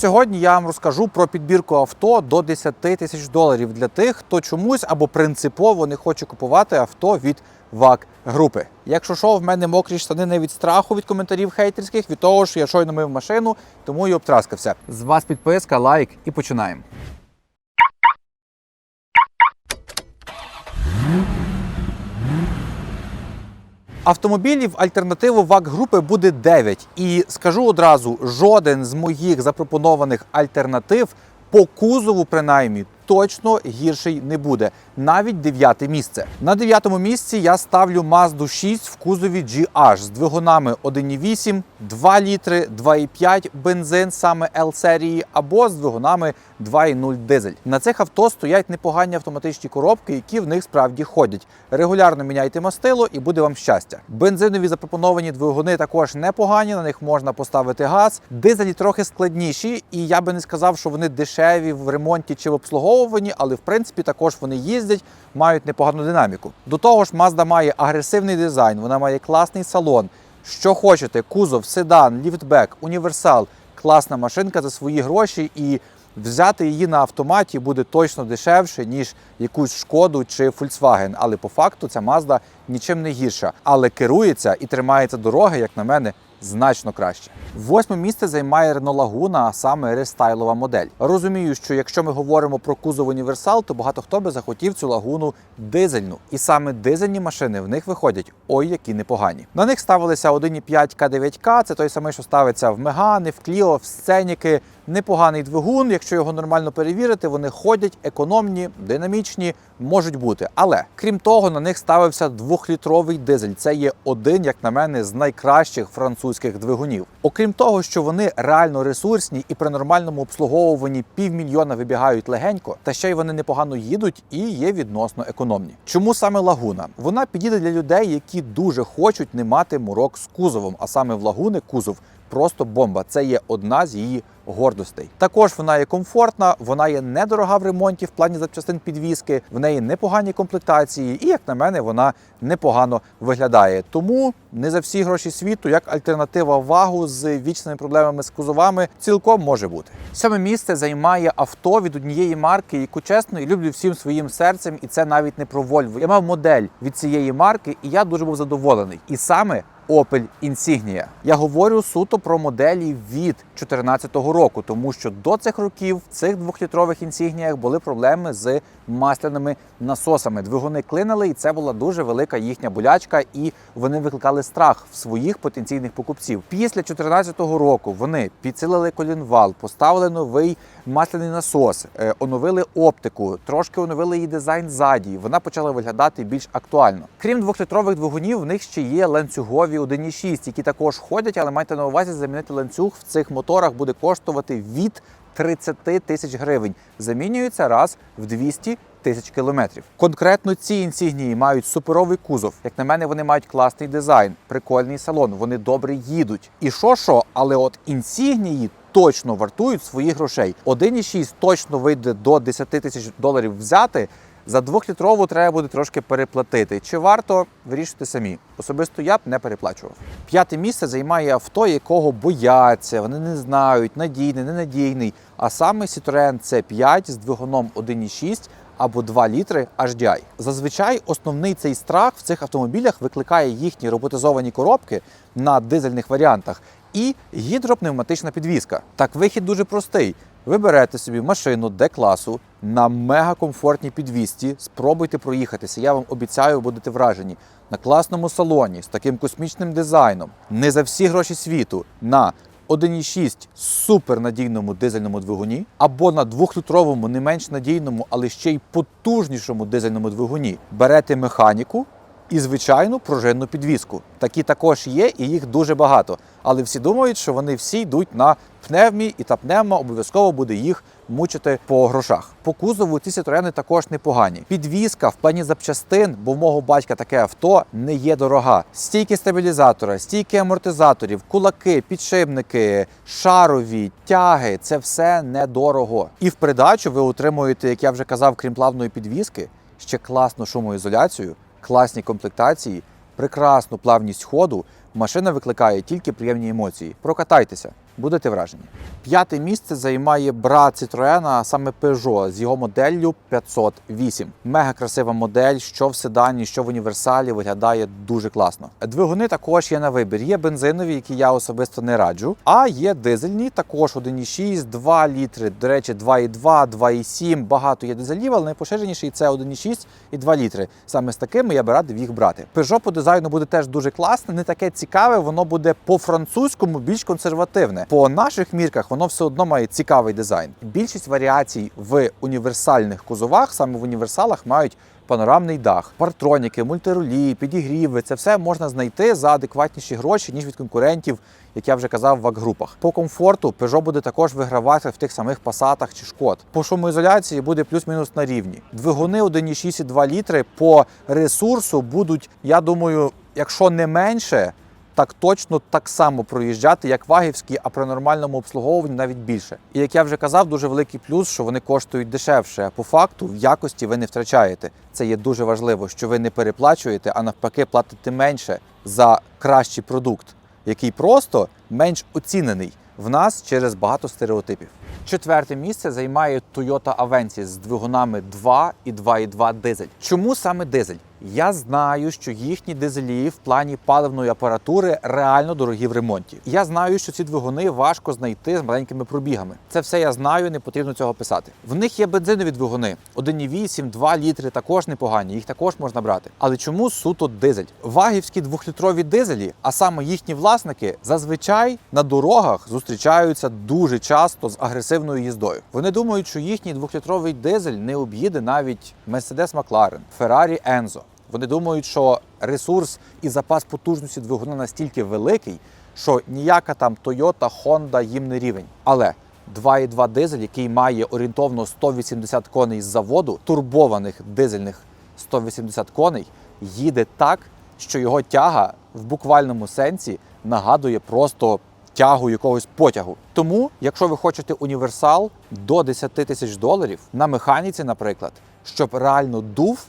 Сьогодні я вам розкажу про підбірку авто до 10 тисяч доларів для тих, хто чомусь або принципово не хоче купувати авто від ВАК групи. Якщо що, в мене мокрі штани не від страху від коментарів хейтерських, від того, що я щойно мив машину, тому і обтраскався. З вас підписка, лайк і починаємо. Автомобілів альтернативу ВАК групи буде 9. І скажу одразу, жоден з моїх запропонованих альтернатив по кузову, принаймні, точно гірший не буде. Навіть дев'яте місце. На дев'ятому місці я ставлю Mazda 6 в кузові GH з двигунами 1,8, 2 літри, 2,5 бензин саме L серії або з двигунами 2,0 дизель. На цих авто стоять непогані автоматичні коробки, які в них справді ходять. Регулярно міняйте мастило і буде вам щастя. Бензинові запропоновані двигуни також непогані, на них можна поставити газ. Дизелі трохи складніші, і я би не сказав, що вони дешеві в ремонті чи в обслуговуванні, але в принципі також вони їздять, мають непогану динаміку. До того ж, Mazda має агресивний дизайн, вона має класний салон. Що хочете, кузов, седан, ліфтбек, універсал, класна машинка за свої гроші і взяти її на автоматі буде точно дешевше, ніж якусь шкоду чи Volkswagen. Але по факту ця Mazda нічим не гірша. Але керується і тримається дороги, як на мене, значно краще. Восьме місце займає Renault Laguna, а саме рестайлова модель. Розумію, що якщо ми говоримо про кузов універсал, то багато хто би захотів цю лагуну дизельну. І саме дизельні машини в них виходять ой, які непогані. На них ставилися 1,5 К9К, це той самий, що ставиться в Мегани, в Кліо, в Сценіки. Непоганий двигун. Якщо його нормально перевірити, вони ходять, економні, динамічні, можуть бути. Але крім того, на них ставився двохлітровий дизель. Це є один, як на мене, з найкращих французьких двигунів. Окрім того, що вони реально ресурсні і при нормальному обслуговуванні півмільйона вибігають легенько, та ще й вони непогано їдуть і є відносно економні. Чому саме лагуна? Вона підійде для людей, які дуже хочуть не мати мурок з кузовом, а саме в лагуни кузов просто бомба. Це є одна з її гордостей. Також вона є комфортна, вона є недорога в ремонті в плані запчастин підвіски, в неї непогані комплектації, і як на мене, вона непогано виглядає. Тому не за всі гроші світу, як альтернатива вагу з вічними проблемами з кузовами, цілком може бути. Сьоме місце займає авто від однієї марки, яку чесно і люблю всім своїм серцем, і це навіть не про Volvo. Я мав модель від цієї марки, і я дуже був задоволений. І саме Opel Insignia. Я говорю суто про моделі від 2014 року, тому що до цих років в цих двохлітрових інсігніях були проблеми з масляними насосами. Двигуни клинили, і це була дуже велика їхня болячка, і вони викликали страх в своїх потенційних покупців. Після 2014 року вони підсилили колінвал, поставили новий масляний насос, е, оновили оптику, трошки оновили її дизайн ззаді. Вона почала виглядати більш актуально. Крім двохлітрових двигунів, в них ще є ланцюгові 1.6, які також ходять, але майте на увазі замінити ланцюг в цих моторах буде коштувати від 30 тисяч гривень. Замінюється раз в 200 тисяч кілометрів. Конкретно ці інсігнії мають суперовий кузов. Як на мене, вони мають класний дизайн, прикольний салон. Вони добре їдуть. І що, що, але от інсігнії. Точно вартують своїх грошей. 1,6 точно вийде до 10 тисяч доларів взяти. За двохлітрову треба буде трошки переплатити. Чи варто вирішити самі? Особисто я б не переплачував. П'яте місце займає авто, якого бояться, вони не знають, надійний, ненадійний. А саме Citroen C5 з двигуном 1,6 або 2 літри HDI. Зазвичай основний цей страх в цих автомобілях викликає їхні роботизовані коробки на дизельних варіантах і гідропневматична підвізка. Так, вихід дуже простий. Ви берете собі машину Д-класу на мегакомфортній підвісті. спробуйте проїхатися. Я вам обіцяю, будете вражені на класному салоні з таким космічним дизайном, не за всі гроші світу. на 1,6 супернадійному дизельному двигуні або на 2-літровому, не менш надійному, але ще й потужнішому дизельному двигуні. Берете механіку і звичайну пружинну підвіску. Такі також є, і їх дуже багато. Але всі думають, що вони всі йдуть на пневмі, і та пневма обов'язково буде їх мучити по грошах. По кузову ці сітроени також непогані. Підвізка в плані запчастин, бо в мого батька таке авто не є дорога. Стійки стабілізатора, стійки амортизаторів, кулаки, підшипники, шарові, тяги це все недорого. І в придачу ви отримуєте, як я вже казав, крім плавної підвіски, ще класну шумоізоляцію, класні комплектації, прекрасну плавність ходу. Машина викликає тільки приємні емоції. Прокатайтеся. Будете вражені. П'яте місце займає брат Citroen, а саме Peugeot з його моделлю 508. Мега красива модель, що в седані, що в універсалі виглядає дуже класно. Двигуни також є на вибір. Є бензинові, які я особисто не раджу, а є дизельні, також 1,6, 2 літри. До речі, 2,2, 2,7. Багато є дизелів, але найпоширеніший це 1,6 і 2 літри. Саме з такими я би радив їх брати. Peugeot по дизайну буде теж дуже класне, не таке цікаве, воно буде по-французькому більш консервативне. По наших мірках воно все одно має цікавий дизайн. Більшість варіацій в універсальних кузовах, саме в універсалах, мають панорамний дах, партроніки, мультирулі, підігріви. Це все можна знайти за адекватніші гроші, ніж від конкурентів, як я вже казав, в вак-групах. По комфорту Peugeot буде також вигравати в тих самих пасатах чи шкод. По шумоізоляції буде плюс-мінус на рівні. Двигуни 1,6 і 2 літри по ресурсу будуть, я думаю, якщо не менше. Так точно так само проїжджати, як вагівські, а при нормальному обслуговуванні навіть більше. І як я вже казав, дуже великий плюс, що вони коштують дешевше. По факту в якості ви не втрачаєте. Це є дуже важливо, що ви не переплачуєте, а навпаки, платите менше за кращий продукт, який просто менш оцінений в нас через багато стереотипів. Четверте місце займає Toyota Avensis з двигунами 2 і 2,2 дизель. Чому саме дизель? Я знаю, що їхні дизелі в плані паливної апаратури реально дорогі в ремонті. Я знаю, що ці двигуни важко знайти з маленькими пробігами. Це все я знаю, не потрібно цього писати. В них є бензинові двигуни 1,8, 2 літри також непогані, їх також можна брати. Але чому суто дизель? Вагівські двохлітрові дизелі, а саме їхні власники, зазвичай на дорогах зустрічаються дуже часто з агресивною їздою. Вони думають, що їхній двохлітровий дизель не об'їде навіть Mercedes McLaren, Ferrari Enzo. Вони думають, що ресурс і запас потужності двигуна настільки великий, що ніяка там Toyota, Honda їм не рівень. Але 2,2 дизель, який має орієнтовно 180 коней з заводу, турбованих дизельних 180 коней, їде так, що його тяга в буквальному сенсі нагадує просто тягу якогось потягу. Тому, якщо ви хочете універсал до 10 тисяч доларів на механіці, наприклад, щоб реально дув.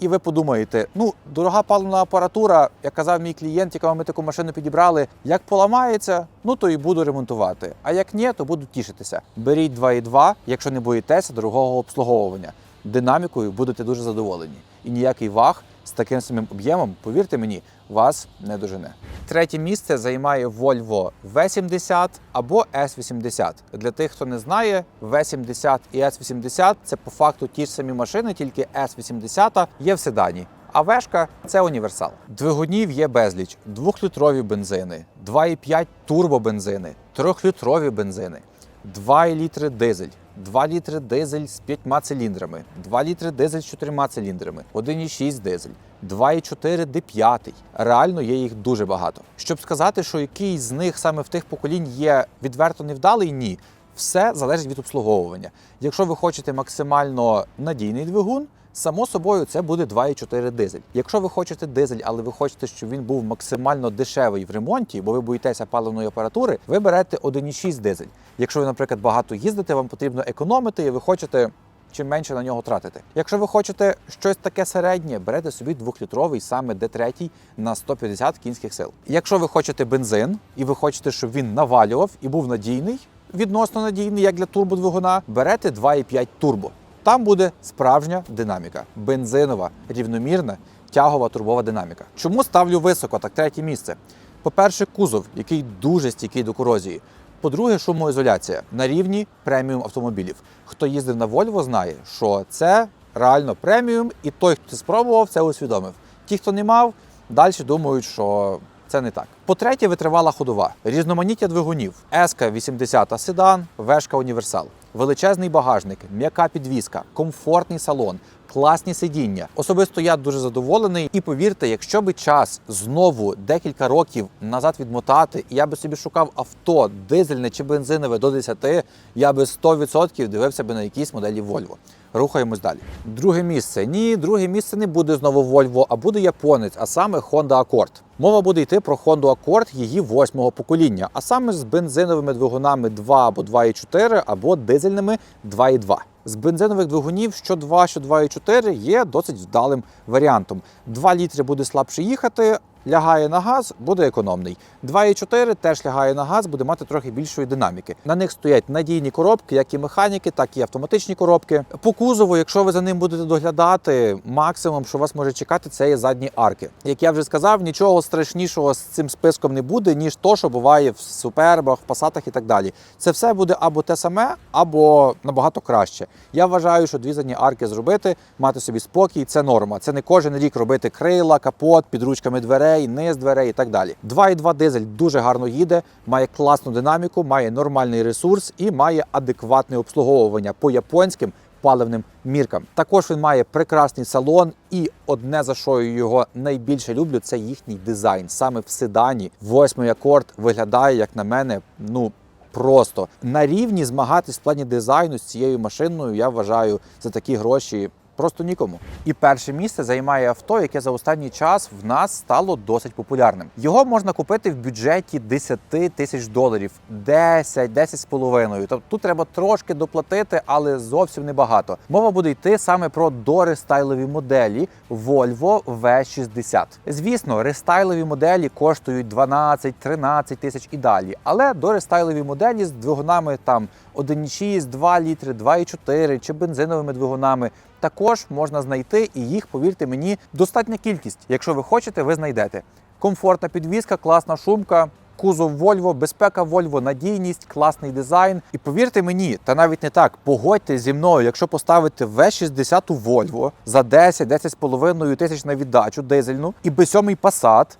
І ви подумаєте, ну, дорога паливна апаратура, як казав мій клієнт, якому ми таку машину підібрали, як поламається, ну то і буду ремонтувати. А як ні, то буду тішитися. Беріть 2,2, якщо не боїтеся дорогого обслуговування. Динамікою будете дуже задоволені. І ніякий ваг з таким самим об'ємом, повірте мені, вас не дожене. Третє місце займає Volvo V70 або S80. Для тих, хто не знає, V70 і S80 це по факту ті ж самі машини, тільки S80 є в седані. А вешка це універсал. Двигунів є безліч: двохлітрові бензини, 2,5 турбобензини, трьохлітрові бензини, 2 літри дизель, 2 літри дизель з 5 циліндрами, 2 літри дизель з 4 циліндрами, 1,6 дизель, 2,4 D5. Реально є їх дуже багато. Щоб сказати, що якийсь з них саме в тих поколінь є відверто невдалий, ні. Все залежить від обслуговування. Якщо ви хочете максимально надійний двигун, само собою це буде 2,4 дизель. Якщо ви хочете дизель, але ви хочете, щоб він був максимально дешевий в ремонті, бо ви боїтеся паливної апаратури, ви берете 1,6 дизель. Якщо ви, наприклад, багато їздите, вам потрібно економити, і ви хочете. Чим менше на нього тратити. Якщо ви хочете щось таке середнє, берете собі двохлітровий саме D3 на 150 кінських сил. Якщо ви хочете бензин і ви хочете, щоб він навалював і був надійний, відносно надійний, як для турбодвигуна, берете 2,5 турбо. Там буде справжня динаміка, бензинова, рівномірна, тягова турбова динаміка. Чому ставлю високо, так третє місце? По-перше, кузов, який дуже стійкий до корозії. По-друге, шумоізоляція на рівні преміум автомобілів. Хто їздив на Volvo, знає, що це реально преміум, і той, хто це спробував, це усвідомив. Ті, хто не мав, далі думають, що це не так. По-третє, витривала ходова, різноманіття двигунів, еска 80 седан, вешка універсал, величезний багажник, м'яка підвізка, комфортний салон. Класні сидіння. Особисто я дуже задоволений. І повірте, якщо би час знову декілька років назад відмотати, і я би собі шукав авто дизельне чи бензинове до 10, я би 100% дивився би на якісь моделі Volvo. Рухаємось далі. Друге місце. Ні, друге місце не буде знову Volvo, а буде японець, а саме Honda Accord. Мова буде йти про Honda Accord її восьмого покоління, а саме з бензиновими двигунами 2 або 2,4 або дизельними 2,2. З бензинових двигунів що 2, що 2,4 є досить вдалим варіантом. 2 літри буде слабше їхати, лягає на газ, буде економний. 2.4 теж лягає на газ, буде мати трохи більшої динаміки. На них стоять надійні коробки, як і механіки, так і автоматичні коробки. По кузову, якщо ви за ним будете доглядати, максимум, що вас може чекати, це є задні арки. Як я вже сказав, нічого страшнішого з цим списком не буде, ніж то, що буває в супербах, в пасатах і так далі. Це все буде або те саме, або набагато краще. Я вважаю, що дві задні арки зробити, мати собі спокій, це норма. Це не кожен рік робити крила, капот, під ручками дверей, низ дверей і так далі. 2.2 дизель дуже гарно їде, має класну динаміку, має нормальний ресурс і має адекватне обслуговування по японським паливним міркам. Також він має прекрасний салон, і одне за що я його найбільше люблю, це їхній дизайн. Саме в седані восьмий акорд виглядає, як на мене, ну. Просто на рівні змагатись в плані дизайну з цією машиною, я вважаю за такі гроші просто нікому. І перше місце займає авто, яке за останній час в нас стало досить популярним. Його можна купити в бюджеті 10 тисяч доларів, 10, 10 з половиною. Тобто тут треба трошки доплатити, але зовсім небагато. Мова буде йти саме про дорестайлові моделі Volvo V60. Звісно, рестайлові моделі коштують 12-13 тисяч і далі, але дорестайлові моделі з двигунами там 1,6, 2 літри, 2,4 чи бензиновими двигунами також можна знайти, і їх, повірте мені, достатня кількість. Якщо ви хочете, ви знайдете. Комфортна підвізка, класна шумка. Кузов Volvo, безпека Volvo, надійність, класний дизайн. І повірте мені, та навіть не так. Погодьте зі мною, якщо поставити V60 у Volvo за 10-10,5 тисяч на віддачу дизельну і B7 Passat,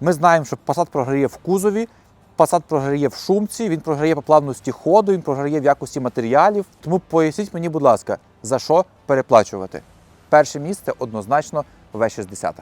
ми знаємо, що Passat програє в кузові, Passat програє в шумці, він програє по плавності ходу, він програє в якості матеріалів. Тому поясніть мені, будь ласка, за що переплачувати? Перше місце однозначно V60.